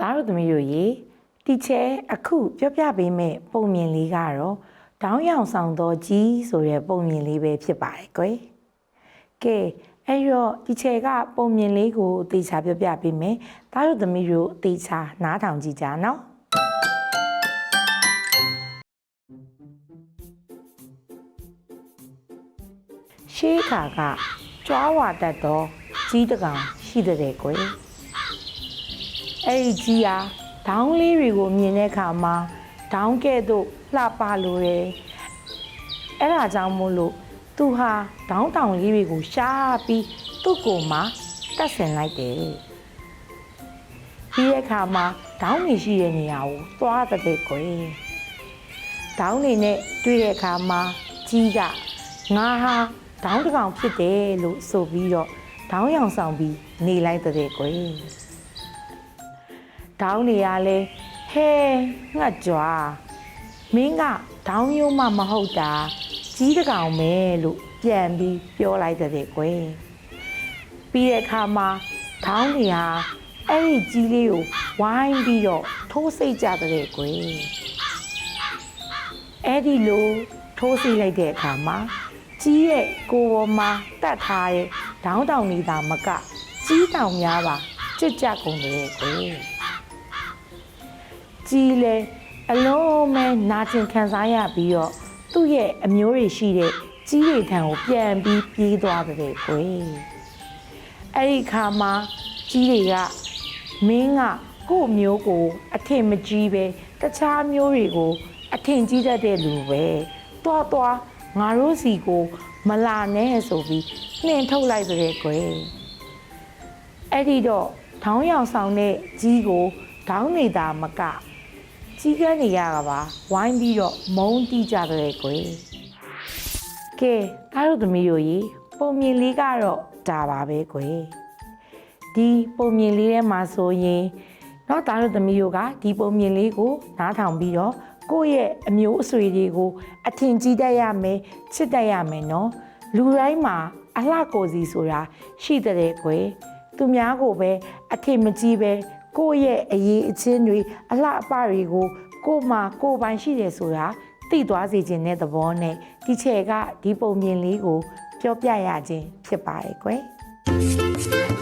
သားတို့သမီးတို့ရေတီချဲအခုပြောပြပေးမယ့်ပုံမြင်လေးကတော့တောင်းရောင်ဆောင်သောကြီးဆိုတဲ့ပုံမြင်လေးပဲဖြစ်ပါတယ်ကွယ်ကဲအဲ့တော့တီချဲကပုံမြင်လေးကိုသေချာပြောပြပေးမယ်သားတို့သမီးတို့သေချာနားထောင်ကြည့်ကြနော် ရှေးခါကကြွားဝါတတ်သောကြီးတစ်ကောင်ရှိတဲ့ကွယ်အဲ့ဒီကြီးဟာဒေါင်းလေးတွေကိုမြင်တဲ့အခါမှာဒေါင်းကဲ့သို့လှပလိုတယ်အဲ့ဒါကြောင့်မို့လို့သူဟာဒေါင်းတောင်လေးတွေကိုရှားပြီးသူ့ကိုယ်မှာတက်ဆင်လိုက်တယ်ပြီးတဲ့အခါမှာဒေါင်းနေရှိတဲ့နေရာကိုသွားတဲ့ကွယ်ဒေါင်းနေနဲ့တွေ့တဲ့အခါမှာကြီးကငါဟာ ဒေါင်းတစ်ကောင်ဖြစ်တယ်လို့ဆိုပြီးတော့ဒေါင်းရောင်ဆောင်ပြီးနေလိုက်တဲ့ကွယ်ဒေါင်းနေရလဲဟဲငှက်ကြွားမင်းကဒေါင်းမျိုးမှမဟုတ်တာကြီးတစ်ကောင်ပဲလို့ပြန်ပြီးပြောလိုက်တဲ့ကွယ်ပြီးတဲ့အခါမှာဒေါင်းနေဟာအဲ့ဒီကြီးလေးကိုဝိုင်းပြီးတော့ထိုးစိတ်ကြတဲ့ကွယ်အဲ့ဒီလိုထိုးစီလိုက်တဲ့အခါမှာ ကြီးရဲ့ကိုယ်ပေါ်မှာတတ်ထားတဲ့ဒေါင်းတောင်နေတာမက ကြီးတောင်များပါကြွကြကုန်တယ်ကိုကြီးလေအလုံးမဲနာကျင်ခံစားရပြီးတော့သူ့ရဲ့အမျိုးတွေရှိတဲ့ကြီးတွေထံကိုပြန်ပြီးပြေးသွားတယ်ကိုအဲ့ဒီခါမှာကြီးတွေကမင်းကကို့မျိုးကို အထင်မကြီးပဲတခြားမျိုးတွေကို အထင်ကြီးတတ်တဲ့လူပဲတွားတွား ငါတို့စီကို မလာနဲ့ဆိုပြီးနှင်ထုတ်လိုက်တဲ့ကွယ်အဲ့ဒီတော့ထောင်းရောင်ဆောင်တဲ့ကြီးကိုဒေါင်းနေတာမကကြီးကန်းနေရတာပါဝိုင်းပြီးတော့မုန်းတီးကြတဲ့ကွယ်ကဲသားတို့သမီးတို့ရေပုံမြင်လေးကတော့ဒါပါပဲကွယ်ဒီပုံမြင်လေးထဲမှာဆိုရင်เนาะသားတို့သမီးတို့ကဒီပုံမြင်လေးကိုနားထောင်ပြီးတော့ ကိုယ့်ရဲ့အမျိုးအဆွေတွေကိုအထင်ကြီးတတ်ရမယ်ချစ်တတ်ရမယ်နော်လူတိုင်းမှာအလှကိုစီဆိုတာရှိတဲ့ကွယ်သူများကိုပဲအထင်မကြီးပဲကိုယ့်ရဲ့အရေးအချင်းတွေအလှအပတွေကိုကိုမှကိုပိုင်ရှိတယ်ဆိုတာသိသွားစေခြင်းတဲ့သဘောနဲ့ဒီချက်ကဒီပုံမြင်လေးကိုပြောပြရခြင်းဖြစ်ပါတယ်ကွယ်။